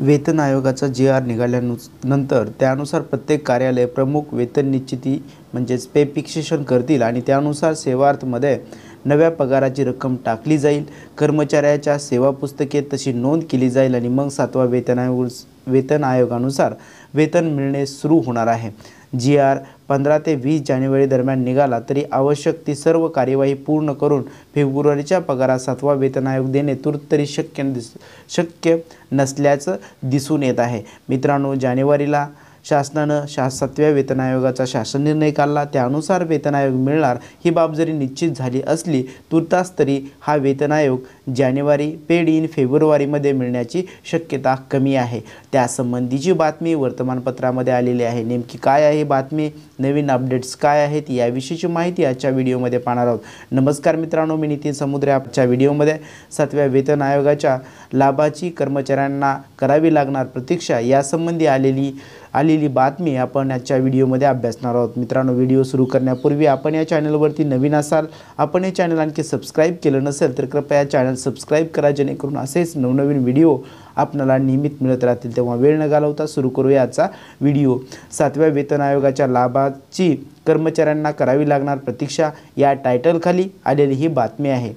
वेतन आयोगाचा जी आर निघाल्यानंतर त्यानुसार प्रत्येक कार्यालय प्रमुख वेतन निश्चिती म्हणजेच पे फिक्सेशन करतील आणि त्यानुसार सेवार्थमध्ये नव्या पगाराची रक्कम टाकली जाईल. कर्मचाऱ्याच्या सेवा पुस्तके तशी नोंद केली जाईल आणि मग सातवा वेतन आयोग वेतन आयोगानुसार वेतन मिळणे सुरू होणार आहे. जी आर पंधरा ते वीस जानेवारी दरम्यान निघाला तरी आवश्यक ती सर्व कार्यवाही पूर्ण करून फेब्रुवारीच्या पगारात सातवा वेतन आयोग देणे तूर्त तरी शक्य दिस शक्य नसल्याचं दिसून येत आहे. मित्रांनो जानेवारीला शासनानं शा सातव्या वेतन आयोगाचा शासन निर्णय काढला. त्यानुसार वेतन आयोग मिळणार ही बाब जरी निश्चित झाली असली तुर्तास तरी हा वेतन आयोग जानेवारी पेड इन फेब्रुवारीमध्ये मिळण्याची शक्यता कमी आहे. त्यासंबंधीची बातमी वर्तमानपत्रामध्ये आलेली आहे. नेमकी काय आहे बातमी? नवीन अपडेट्स काय आहेत? याविषयीची माहिती आजच्या व्हिडिओमध्ये पाहणार आहोत. नमस्कार मित्रांनो मी नितीन समुद्रे आजच्या व्हिडिओमध्ये. सातव्या वेतन आयोगाच्या लाभाची कर्मचाऱ्यांना करावी लागणार प्रतीक्षा यासंबंधी आलेली आलेली बातमी आपण आजच्या व्हिडिओमध्ये अभ्यासणार आहोत. मित्रांनो व्हिडिओ सुरू करण्यापूर्वी आपण या चॅनलवरती नवीन असाल आपण हे चॅनल आणखी सबस्क्राईब केलं नसेल तर कृपया चॅनल सबस्क्राईब करा जेणेकरून असेच नवनवीन व्हिडिओ आपल्याला नियमित मिळत राहतील. तेव्हा वेळ न घालवता सुरू करूया आजचा व्हिडिओ. सातव्या वेतन आयोगाच्या लाभाची कर्मचाऱ्यांना करावी लागणार प्रतीक्षा या टायटलखाली आलेली ही बातमी आहे.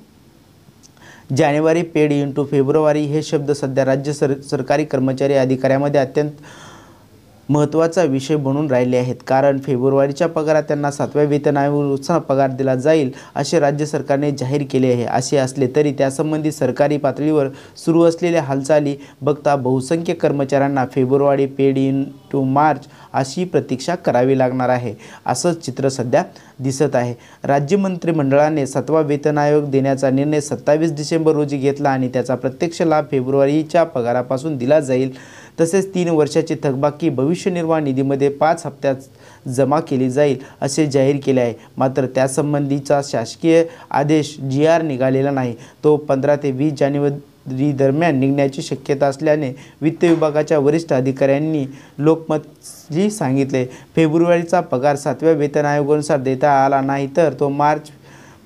जानेवारी पेड इंटू फेब्रुवारी हे शब्द सध्या राज्य सर सरकारी कर्मचारी अधिकाऱ्यामध्ये अत्यंत महत्त्वाचा विषय बनून राहिले आहेत. कारण फेब्रुवारीच्या पगारात त्यांना सातव्या वेतन आयोगाचा पगार दिला जाईल असे राज्य सरकारने जाहीर केले आहे. असे असले तरी त्यासंबंधी सरकारी पातळीवर सुरू असलेल्या हालचाली बघता बहुसंख्य कर्मचाऱ्यांना फेब्रुवारी पेड इन टू मार्च अशी प्रतीक्षा करावी लागणार आहे असं चित्र सध्या दिसत आहे. राज्य मंत्रिमंडळाने सातवा वेतन आयोग देण्याचा निर्णय सत्तावीस डिसेंबर रोजी घेतला आणि त्याचा प्रत्यक्ष लाभ फेब्रुवारीच्या पगारापासून दिला जाईल. तसेच तीन वर्षाची थकबाकी भविष्य निर्वाह निधीमध्ये पाच हप्त्यात जमा केली जाईल असे जाहीर केले आहे. मात्र त्यासंबंधीचा शासकीय आदेश जी आर निघालेला नाही. तो पंधरा ते वीस जानेवारी दरम्यान निघण्याची शक्यता असल्याने वित्त विभागाच्या वरिष्ठ अधिकाऱ्यांनी लोकमतजी सांगितले. फेब्रुवारीचा पगार सातव्या वेतन आयोगानुसार देता आला नाही तर तो मार्च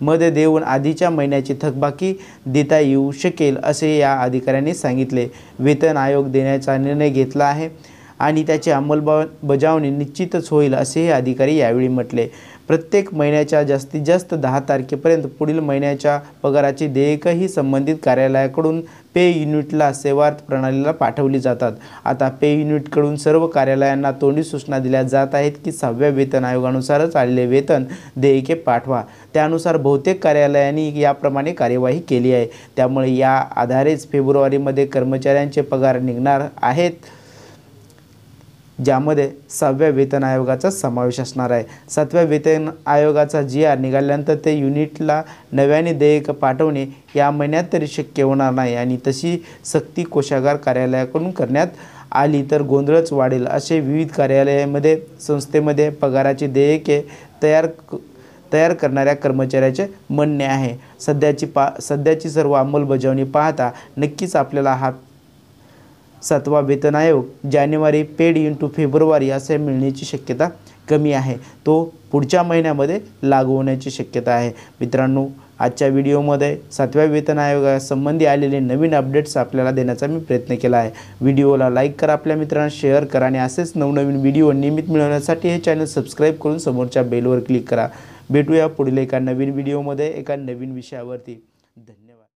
मध्ये देऊन आधीच्या महिन्याची थकबाकी देता येऊ शकेल असे या अधिकाऱ्यांनी सांगितले. वेतन आयोग देण्याचा निर्णय घेतला आहे. आणि त्याची अंमलबजावणी निश्चितच होईल असेही अधिकारी यावेळी म्हटले. प्रत्येक महिन्याच्या जास्तीत जास्त दहा तारखेपर्यंत पुढील महिन्याच्या पगाराची देयकही संबंधित कार्यालयाकडून पे युनिटला सेवार्थ प्रणालीला पाठवली जातात. आता पे युनिटकडून सर्व कार्यालयांना तोंडी सूचना दिल्या जात आहेत की सहाव्या वेतन आयोगानुसारच आलेले वेतन देयके पाठवा. त्यानुसार बहुतेक कार्यालयांनी याप्रमाणे कार्यवाही केली आहे. त्यामुळे या आधारेच फेब्रुवारीमध्ये कर्मचाऱ्यांचे पगार निघणार आहेत ज्यामध्ये सहाव्या वेतन आयोगाचा समावेश असणार आहे. सातव्या वेतन आयोगाचा जी आर निघाल्यानंतर ते युनिटला नव्याने देयक पाठवणे या महिन्यात तरी शक्य होणार नाही आणि तशी सक्ती कोशागार कार्यालयाकडून करण्यात आली तर गोंधळच वाढेल असे विविध कार्यालयामध्ये संस्थेमध्ये पगाराची देयके तयार तयार करणाऱ्या कर्मचाऱ्याचे म्हणणे आहे. सध्याची पा सध्याची सर्व अंमलबजावणी पाहता नक्कीच आपल्याला हा सातवा वेतन आयोग जानेवारी पेड इंटू फेब्रुवारी असे मिळण्याची शक्यता कमी आहे. तो पुढच्या महिन्यामध्ये लागू होण्याची शक्यता आहे. मित्रांनो आजच्या व्हिडिओमध्ये सातव्या वेतन आयोगासंबंधी आलेले नवीन अपडेट्स आपल्याला देण्याचा मी प्रयत्न केला आहे. व्हिडिओला लाईक करा आपल्या मित्रांना शेअर करा आणि असेच नवनवीन व्हिडिओ नियमित मिळवण्यासाठी हे चॅनल सबस्क्राईब करून समोरच्या बेलवर क्लिक करा. भेटूया पुढील एका नवीन व्हिडिओमध्ये एका नवीन विषयावरती. धन्यवाद.